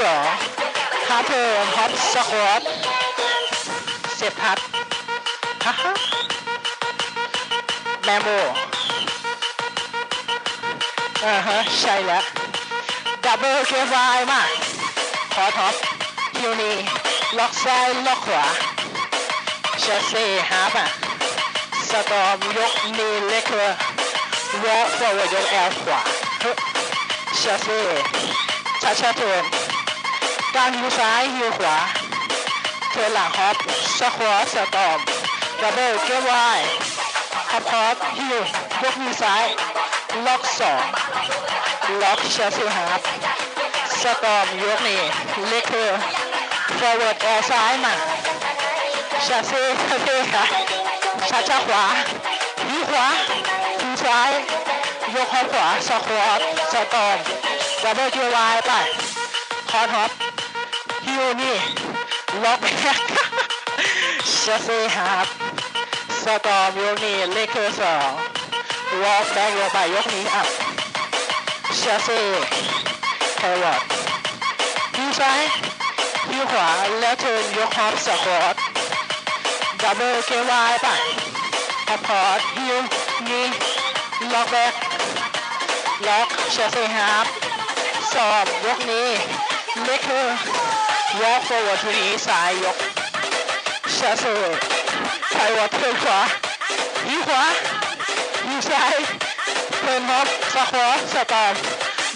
สองฮาเทิร์ฮอปสควอตเสียบพัดฮ่าฮ่าแมโมอ่าฮะใช่แล้วดับเบิลเกียร์ไวมาขอท็อปฮิวนี่ล็อกซ้ายล็อกขวาเชสเซ่ฮาร์ปอะสตอมยกนีเล็กเลยวอลฟอร์เวิร์ดยกแอลขวาเฮ้ยเซ่ชาชาเทิร์น กลางฮิวซ้ายฮิวขวาเทหลังฮอปสควอตสตอมดับเบิลเกียร์ไวฮอปฮอปฮิวยกมือซ้าย ล็อกสองล็อกเชลซีฮาร์ปสตอมยกนี่เล็กคือฟอร์เวิร์ดแอร์ซ้ายมาเชลซีเท่ค่ะช้าช้าขวายีขวายีซ้าย ยกฮอปขวาสควอตสตอมดับเบิลคิวไวไปคอนฮอป ฮิวนี่ล็อกแบ็คเชลซีฮาร์ปสตอมยกนี่เล็กคือสองวอล์กแบ็กลงไปยกนี้อัพเชลซีไทวอร์ดฮิวซ้ายฮิวขวาแล้วเทิร์นยกฮอปสควอตดับเบิลเควายป่ะฮอปพอร์ตฮิวนี่ล็อกแบ็กล็อกเชลซีฮาร์ปสอบยกนี้เล็กคือ วอล์กฟอร์เวิร์ดทีนี้ซ้ายยกเชลซีไทวอร์ดเทิร์นขวาฮิวขวาฮิวซ้ายเทิร์นฮอปสควอตสตอม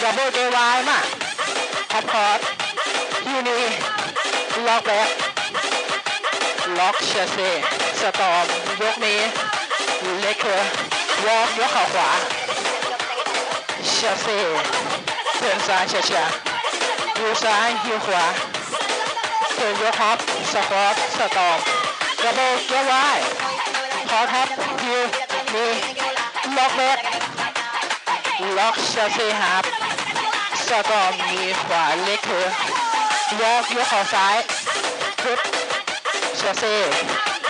ดับเบิลเกวายมาฮอปพอร์ตยูนีล็อกแบ็กล็อกเชสเซ่สตอมยกนี้เล็กเลยวอล์กยกขาขวาเชสเซ่เทิร์นซ้ายช้าๆยูซ้ายยูขวา เทิร์นยกฮอปสควอตสตอมดับเบิลเกวายพอท็อปยูนีล็อกแบ็กล็อกเชลซีฮาร์ปสตอมมีขวาเล็กเธอวอล์กยกข่าซ้ายพุทเชลซี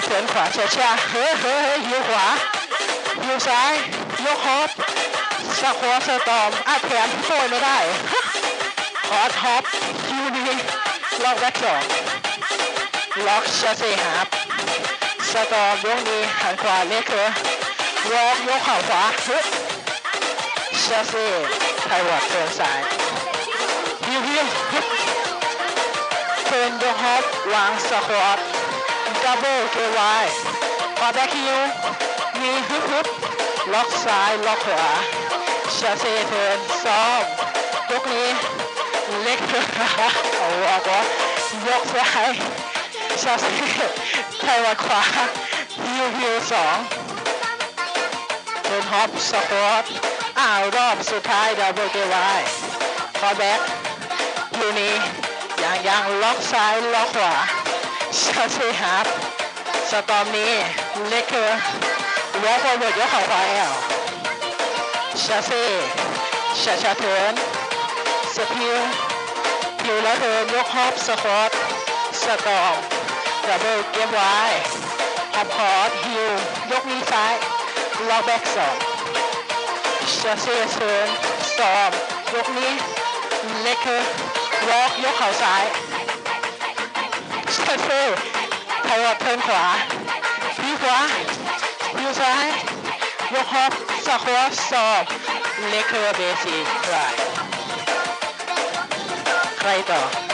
เถินขวาเชชาเฮ้ยเฮ้ยเฮ้ยยิวขวายิวซ้ายยกฮอปสควอตสตอมอะแถมโฟยไม่ได้ขอท็อปยูน ล็อกแบ็กสองล็อกเชลซีฮาร์ปสตอมยกนี้หันขวาเลเธอวอล์กยกข่าขวาเฮ้ยเชลซีไทวอร์ดเทิร์นซ้ายฮิวฮิวฮึบเทิร์นยกฮอปวางสควอตดับเบิลเควายพอแบ็คฮิวมีฮึบฮึบล็อกซ้ายล็อกขวาเชลซีเทิร์นซ้อมยกนี้เล็กเอาออกวะ ยกซ้ายเชลซีไทวอร์ดขวาฮิวฮิวสองเทินฮอปสควอตอ้าวรอบสุดท้ายดับเบิลเกวายคอแบ็กอยู่นี่ยังยังล็อกซ้ายล็อกขวาเชลซีฮาร์ปสตอมนี้เล็กเกอร์วอลฟอเวิร์ดยกเข่าขวาแอลเชลซีชาชาเทิร์นสพิว พิวแล้วเทิร์นยกฮอปสควอตสตอมดับเบิลเกมไวฮอปพอร์ตฮิวยกนี้ซ้ายล็อกแบ็กสองเชสเซ่เซิร์นสอบยกนี้เล็กคือวอล์กยกเข่าซ้ายเชสเซ่ไทวอร์ดเทิร์นขวาพีขวาพีซ้ายยกฮอปสควอตสอบเล็กคือเบสิกไรใครต่อ